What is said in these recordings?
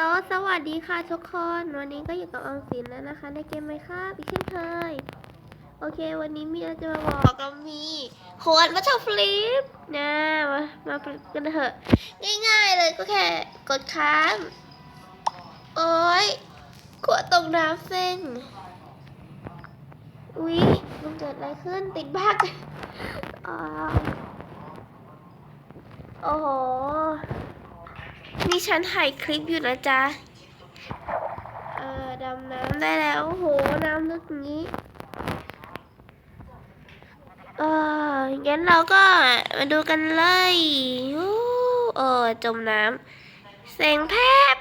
ลสวัสดีค่ะทุกคน วันนี้ก็อยู่กับออมสินแล้วนะคะ ในเกมไหมครับอีกเช่นเคย โอเค วันนี้มีอะไรจะมาบอกเรามีขวดวัชฟลิปนะมามาปรึกกันเถอะ ง่ายๆเลยก็แค่กดค้าง โอ้ยขวดตกน้ำเส้น อุ๊ยมันเกิดอะไรขึ้นติดบั๊กอ่าโอ้โห ฉันถ่ายคลิปอยู่นะจ๊ะ เออดำน้ำได้แล้วโหน้ำลึกนี้ เอองั้นเราก็มาดูกันเลยอู้เออจมน้ำเสียงแพบ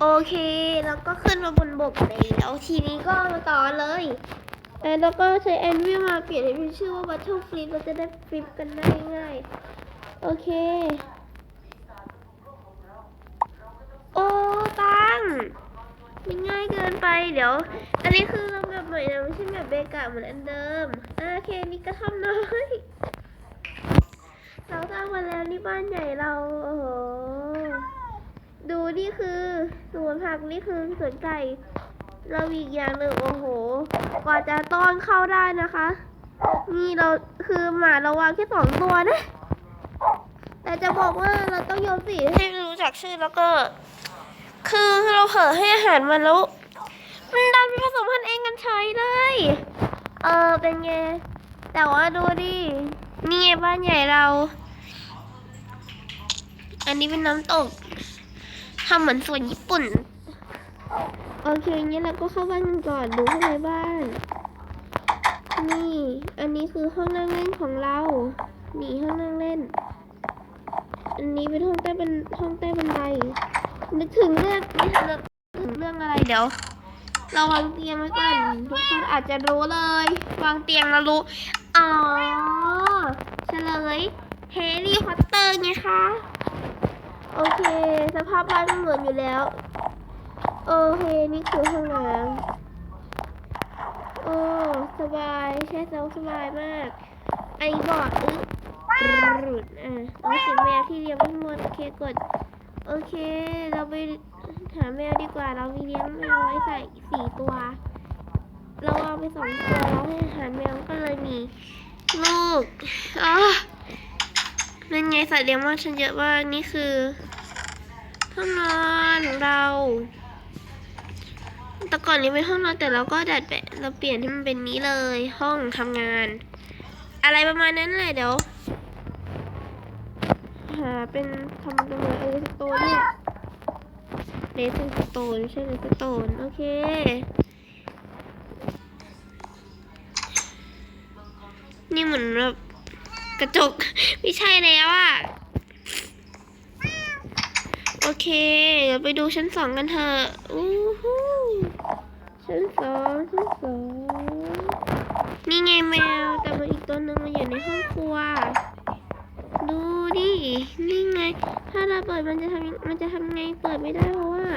โอเค แล้วก็ขึ้นมาบนบกแล้วทีนี้ก็มาต่อเลยแล้วก็ใช้แอนวิลมาเปลี่ยนให้เป็นชื่อว่า Battle Flip เราจะได้ฟลิปกันได้ง่าย โอเค โอ้ตังมันง่ายเกินไปเดี๋ยว อันนี้คือเราแบบใหม่นะไม่ใช่แบบเบกะเหมือนอันเดิมอโอเคนี่ก็ทำน้อยเราสร้างมาแล้วนี่บ้านใหญ่เราโอ้โหดูนี่คือสวนผักนี่คือสวนไก่เราอีกอย่างหนึ่งโอ้โห กว่าจะต้อนเข้าได้นะคะ นี่เราคือหมาเราวางแค่สองตัวนะ แต่จะบอกว่าเราต้องโยนสีให้รู้จักชื่อแล้วก็ คือเราเผลอให้อาหารมันแล้ว มันดันไปผสมพันธุ์เองกันเฉยเลย เออเป็นไง แต่ว่าดูดินี่ไงบ้านใหญ่เรา อันนี้เป็นน้ำตกทำเหมือนสวนญี่ปุ่น โอเคงั้นเราก็เข้าบ้านกันก่อนดูข้างในบ้าน นี่ อันนี้คือห้องนั่งเล่นของเรานี่ห้องนั่งเล่น อันนี้เป็นห้องใต้เป็นห้องใต้บันได นึกถึงเรื่องนึกถึงเรื่องอะไรเดี๋ยว เราวางเตียงไว้ก่อนทุกคนอาจจะรู้เลย วางเตียงแล้วรู้ อ๋อเฉลยแฮร์รี่พอตเตอร์ไงคะ โอเค สภาพบ้านก็เหมือนอยู่แล้ว โอเค นี่คือห้องน้ำโอ้ สบาย ใช่แล้วสบายมากไอ้บอดอึ๊บรุดอะเอาสีแมวที่เลี้ยงไว้ทั้งหมดโอเคกด โอเค เราไปหาแมวดีกว่า เรามีเลี้ยงแมวไว้ใส่สี่ตัว เราเอาไปสองตัวเราให้อาหารแมวก็เลยมีลูกอ๋อนั่นไงสัตว์เลี้ยงมาฉันเยอะมานี่คือห้องนอนของเรา แต่ก่อนนี้เป็นห้องนอนแต่เราก็ดัดแปลเราเปลี่ยนให้มันเป็นนี้เลย ห้องทำงาน อะไรประมาณนั้นเลยเดี๋ยวาเป็นทำเป็นเออสโตนเนี่ยเลสสโตนใช่เลสโตนโอเคนี่เหมือนแบบกระจก ไม่ใช่แล้วอะโอเค เดี๋ยวไปดูชั้นสองกันเถอะอู้หูชั้นสองชั้นสองนี่ไงแมว แต่มันอีกตัวหนึ่งมันอยู่ในห้องครัว ดูดิ นี่ไง ถ้าเราเปิดมันจะทำมันจะทำไงเปิดไม่ได้เพราะว่า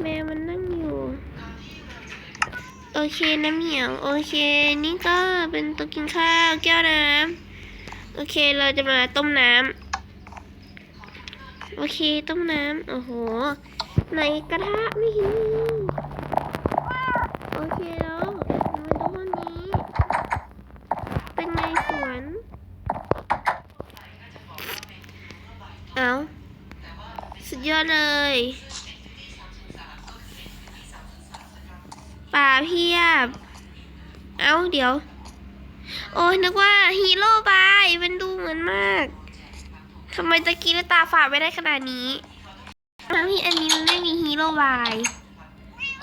แมวมันนั่งอยู่ โอเคน้ำเหนียว โอเค นี่ก็เป็นตัวกินข้าวแก้วน้ำโอเคเราจะมาต้มน้ำโอเคต้มน้ำโอ้โห ในกระทะไม่เห็นมีโอเคแล้วมาดูห้องนี้ เป็นไงสวน เอาสุดยอดเลยป่าเพียบ เอาเดี๋ยว โอ้ยนึกว่าฮีโร่บายมันดูเหมือนมากทำไมตะกี้ตาฝาดไม่ได้ขนาดนี้ทั้งที่อันนี้มันไม่มีฮีโร่บาย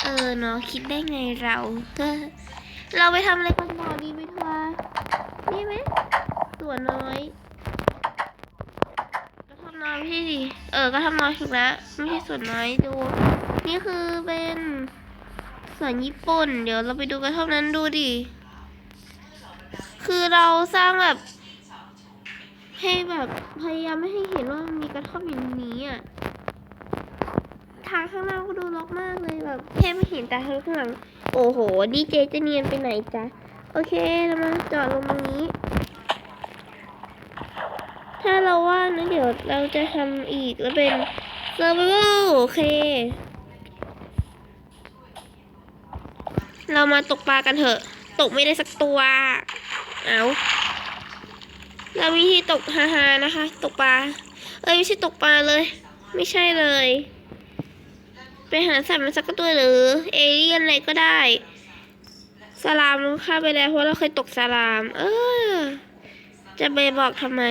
เออเนาะคิดได้ไงเราเราไปทำอะไรกันต่อดีไหมทัวร์นี่ไหมตัวน้อย อยไม่ใช่ดิเออ ก็ทำน้อยถูกแล้ว ไม่ใช่ส่วนน้อยดู นี่คือเป็นส่วนญี่ปุ่น เดี๋ยวเราไปดูกระท่อมนั้นดูดิ คือเราสร้างแบบ ให้แบบพยายามไม่ให้เห็นว่ามันมีกระท่อมอย่างนี้อะ ทางข้างหน้าก็ดูรกมากเลยแบบแค่ไม่เห็นแต่ทางข้างหลัง โอ้โห ดีเจจะเนียนไปไหนจ๊ะ โอเคเรามาจอดลงตรงนี้ ถ้าเราว่างนะเดี๋ยวเราจะทำอีกแล้วเป็นเซอร์ไ a ลโอเค เรามาตกปลากันเถอะ ตกไม่ได้สักตัว เอาเราวิธีตกฮาๆนะคะ ตกปลา เอ้ยไม่ใช่ตกปลาเลย ไม่ใช่เลย ไปหาสัตว์มาสักตัวหรือ เอเลี่ยนอะไรก็ได้สลามฆ่าไปแล้วเพราะเราเคยตกสลาม เออ จะไปบอกทำไม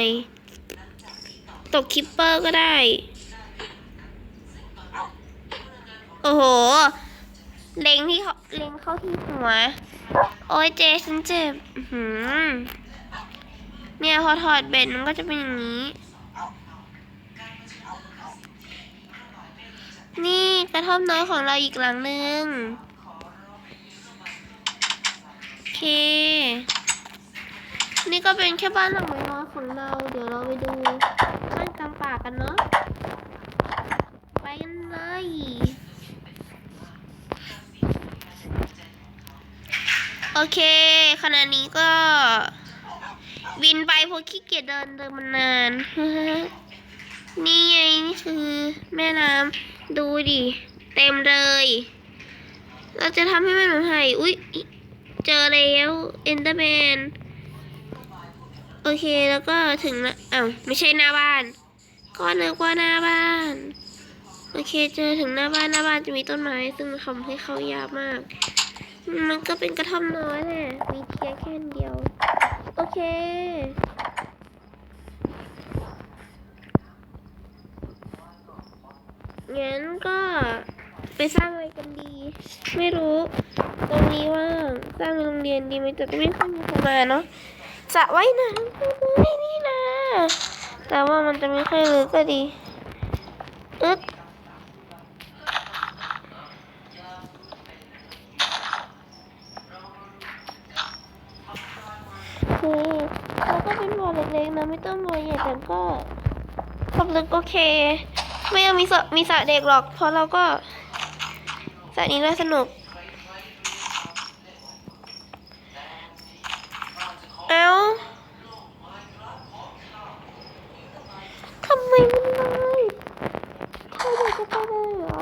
ตกคิปเปอร์ก็ได้ โอ้โห เล็งที่เขาเล็งเข้าที่หัว โอ้ยเจฉันเจ็บหือเนี่ยพอถอดเบ็ดมันก็จะเป็นอย่างนี้ นี่กระท่อมน้อยของเราอีกหลังนึงโอเค นี่ก็เป็นแค่บ้านหลังน้อยของเรา เดี๋ยวเราไปดู ป่ากันเนาะ ไปกันเลย โอเค ขณะนี้ก็ บินไปเพราะขี้เกียจเดินเดินมันาน นี่ไงนี่คือแม่น้ำดูดิ เต็มเลย เราจะทำให้แม่น้ำหายอุ๊ย เจอแล้วเอนเดอร์แมนโอเค แล้วก็ถึงละอ้าว ไม่ใช่หน้าบ้าน ก็นึกว่าหน้าบ้าน โอเคเจอถึงหน้าบ้านหน้าบ้านจะมีต้นไม้ ซึ่งทำให้เขายากมาก มันก็เป็นกระท่อมน้อยแหละมีเทียงแค่เดียว โอเคงั้นก็ไปสร้างอะไรกันดี ไม่รู้ตรงนี้ว่างสร้างโรงเรียนดีไหมแต่ก็ไม่ค่อยมีคนมาเนาะสระว่ายน้ำไม่นี่นะ แต่ว่ามันจะไม่ค่อยลึกก็ดี อึ๊ดคือแล้วก็เป็นบ่อเล็กๆนะไม่ต้องบ่อใหญ่แต่ก็ความลึกโอเค ไม่เอามีสระมีสระเด็กหรอกเพราะเราก็สระนี้น่าสนุกเอ้าทำไมมันเลยเขาเด็กจะไปเลยเหรอ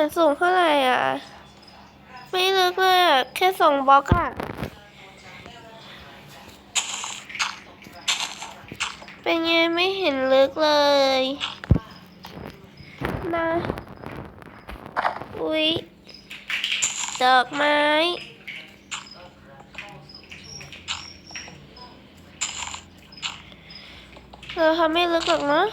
มันสูงเท่าไหร่อะ ไม่ลึกเลยอะ แค่สองบล็อกอะ เป็นไงไม่เห็นลึกเลยนะ อุ๊ย ดอกไม้เราทำไม่ลึกหรอกเนะ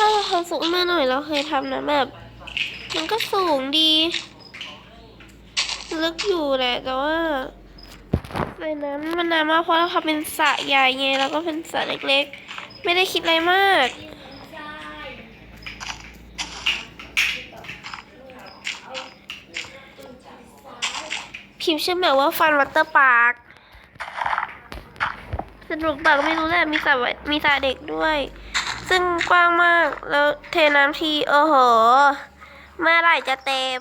ถ้าเราทำ สูงมาหน่อยเราเคยทำนะแบบ มันก็สูงดี ลึกอยู่แหละแต่ว่าในนั้นมันนานมากเพราะเราทำเป็นสระใหญ่ไงแล้วก็เป็นสระเล็กๆ ไม่ได้คิดอะไรมากพิมพ์ชื่อแบบว่าฟันวัตเตอร์พาร์คสนุกปากไม่รู้แหละมีสระมีสระเด็กด้วย ซึ่งกว้างมากแล้วเทน้ำทีโอ้โห เมื่อไหร่จะเต็ม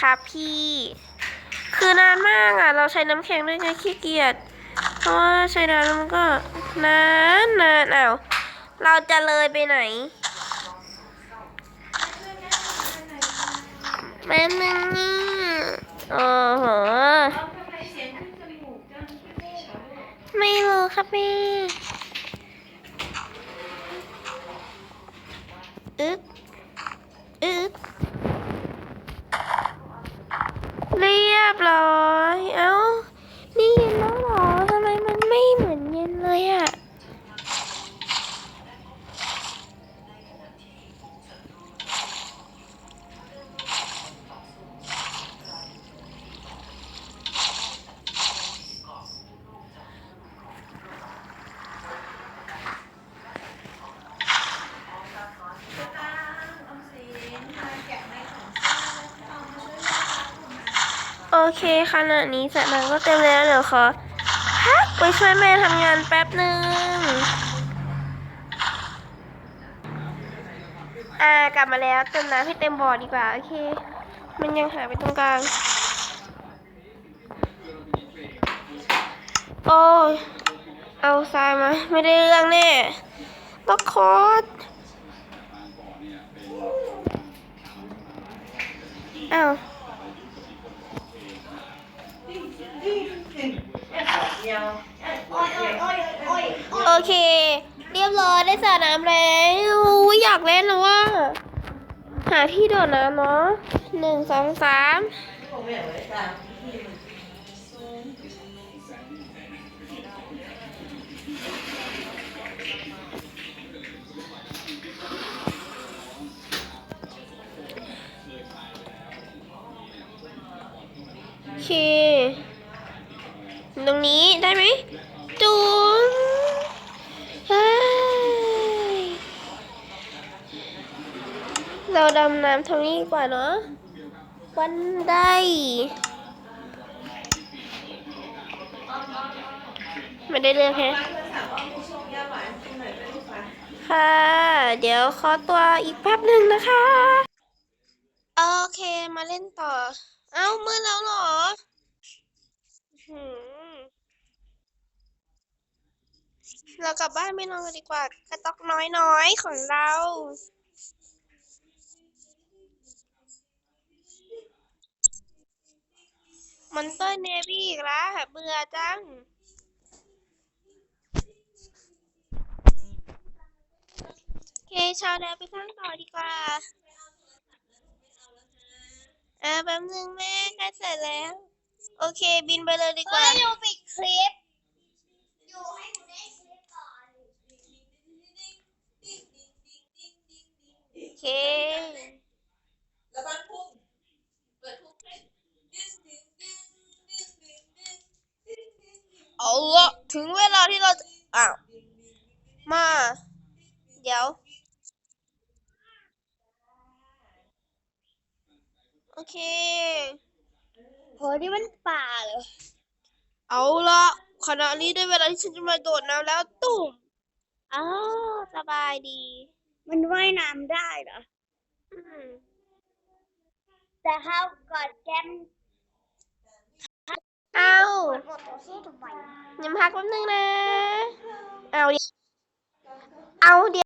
ครับพี่ คือนานมากอะ เราใช้น้ำแข็งด้วยไงขี้เกียจเพราะว่าใช้น้ำมันก็นานนานอ้าวเราจะเลยไปไหนแป๊บนึงนี่โอ้โหไม่รู้ครับพี่ อึ๊ เคขณะนี้สระน้ำก็เต็มแล้วเดี๋ยวขอพักไปช่วยแม่ทำงานแป๊บหนึ่งอ่ากลับมาแล้วเติมน้ำให้เต็มบ่อดีกว่าโอเค มันยังหายไปตรงกลางโอ้ยเอาทรายมา ไม่ได้เรื่องแน่บักคอสอ้าว โอเค เรียบร้อยได้สระน้ำแล้วอยอยากเล่นแล้วว่า หาที่โดดน้ำเนาะหนึ่งสองสามโอเค ตรงนี้ได้ไหมจุ๊งเฮ้ยเราดำน้ำตรงนี้ดีกว่าเนาะวันได้ไม่ได้เรื่องแฮะค่ะ เดี๋ยวขอตัวอีกแป๊บหนึ่งนะคะ โอเคมาเล่นต่อ เอ้ามืดแล้วเหรอ หืม เรากลับบ้านไม่นอนกันดีกว่า กระต๊อกน้อยๆของเรา มอนเตอร์เนวี่อีกแล้วเบื่อจัง โอเคชาวแดนไปสร้างต่อดีกว่าอ่าแป๊บนึงแม่ใกล้เสร็จแล้ว โอเค บินไปเลยดีกว่าอยู่ปิดคลิป อยู่ให้หนูได้คลิปก่อน โอ เค แล้วบ้านพุ่งเปิดพุ่งให้เอาละถึงเวลาที่เราจะอ้าว มา เดี๋ยว โอเค โหนี่มันป่าเหรอ เอาละขณะนี้ได้เวลาที่ฉันจะมาโดดน้ำแล้วตุ่มอ้าวสบายดี มันว่ายน้ำได้เหรออืมแต่เขากอดแก้มเอากดหมดตัวสู้ทำไมยังพักแป๊บนึงนะ เอาดิเอาเดี๋ยว